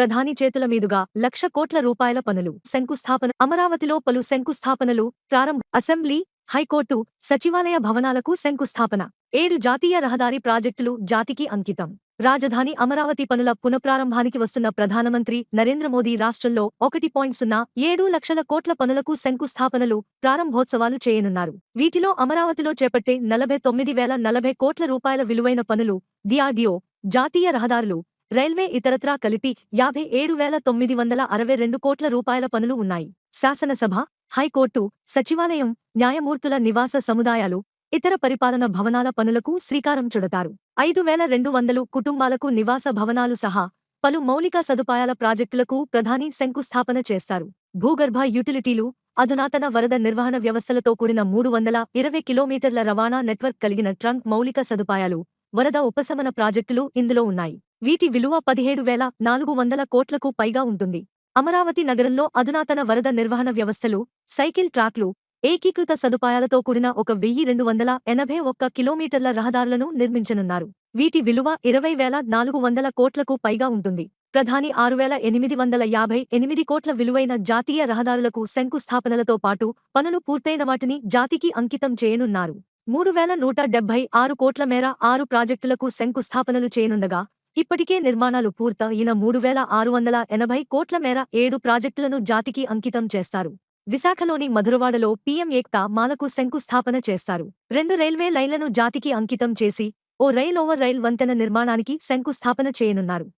ప్రధాని చేతుల మీదుగా లక్ష కోట్ల రూపాయల పనులు శంకుస్థాపన అమరావతిలో పలు శంకుస్థాపనలు ప్రారంభ అసెంబ్లీ హైకోర్టు సచివాలయ భవనాలకు శంకుస్థాపన. ఏడు జాతీయ రహదారి ప్రాజెక్టులు జాతికి అంకితం. రాజధాని అమరావతి పనుల పునఃప్రారంభానికి వస్తున్న ప్రధానమంత్రి నరేంద్ర మోదీ రాష్ట్రంలో ఒకటి పాయింట్ సున్నా ఏడు లక్షల కోట్ల పనులకు శంకుస్థాపనలు ప్రారంభోత్సవాలు చేయనున్నారు. వీటిలో అమరావతిలో చేపట్టే నలభై తొమ్మిది వేల నలభై కోట్ల రూపాయల విలువైన పనులు డిఆర్డిఓ జాతీయ రహదారులు రైల్వే ఇతరత్రా కలిపి యాభై ఏడు వేల తొమ్మిది వందల అరవై రెండు కోట్ల రూపాయల పనులు ఉన్నాయి. శాసనసభ హైకోర్టు సచివాలయం న్యాయమూర్తుల నివాస సముదాయాలు ఇతర పరిపాలన భవనాల పనులకు శ్రీకారం చుడతారు. ఐదు వేల రెండు వందలు కుటుంబాలకు నివాస భవనాలు సహా పలు మౌలిక సదుపాయాల ప్రాజెక్టులకు ప్రధాని శంకుస్థాపన చేస్తారు. భూగర్భ యుటిలిటీలు అధునాతన వరద నిర్వహణ వ్యవస్థలతో కూడిన మూడు వందల ఇరవై కిలోమీటర్ల రవాణా నెట్వర్క్ కలిగిన ట్రంక్ మౌలిక సదుపాయాలు వరద ఉపశమన ప్రాజెక్టులు ఇందులో ఉన్నాయి. వీటి విలువ పదిహేడు వేల నాలుగు వందల కోట్లకు పైగా ఉంటుంది. అమరావతి నగరంలో అధునాతన వరద నిర్వహణ వ్యవస్థలు సైకిల్ ట్రాక్లు ఏకీకృత సదుపాయాలతో కూడిన ఒక వెయ్యి రెండు వందల ఎనభై ఒక్క కిలోమీటర్ల రహదారులను నిర్మించనున్నారు. వీటి విలువ ఇరవై వేల నాలుగు వందల కోట్లకు పైగా ఉంటుంది. ప్రధాని ఆరు వేల ఎనిమిది వందల యాభై ఎనిమిది కోట్ల విలువైన జాతీయ రహదారులకు శంకుస్థాపనలతో పాటు పనులు పూర్తయిన వాటిని జాతికి అంకితం చేయనున్నారు. మూడు వేల నూట డెబ్బై ఆరు కోట్ల మేర ఆరు ప్రాజెక్టులకు శంకుస్థాపనలు చేయనుండగా ఇప్పటికే నిర్మాణాలు పూర్తయిన మూడు వేల ఆరు వందల ఎనభై కోట్ల మేర ఏడు ప్రాజెక్టులను జాతికి అంకితం చేస్తారు. విశాఖలోని మధురవాడలో పీఎం ఏక్తా మాలకు శంకుస్థాపన చేస్తారు. రెండు రైల్వే లైన్లను జాతికి అంకితం చేసి ఓ రైల్ ఓవర్ రైల్ వంతెన నిర్మాణానికి శంకుస్థాపన చేయనున్నారు.